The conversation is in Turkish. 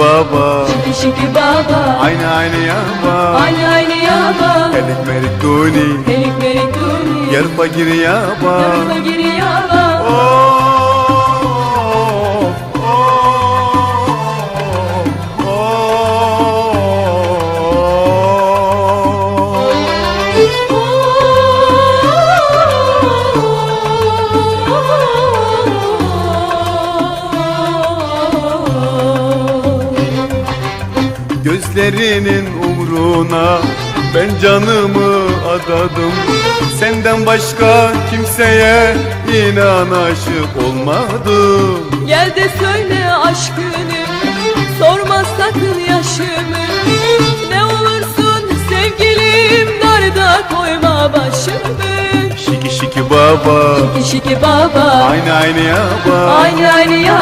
baba. Şiki şiki baba. Aynı aynı yaba Aynı aynı yaba Elik merik duni. Melik melik duni. Yer fakir yaba Yarıma giri yaba Oh, Gözlerinin umruna. Ben canımı adadım. Senden başka kimseye inan aşık olmadım. Gel de söyle aşkını Sorma sakın yaşımı. Ne olursun sevgilim Darda koyma başımı. Şiki şiki baba. Şiki şiki baba. Aynı aynı yaba Aynı aynı ya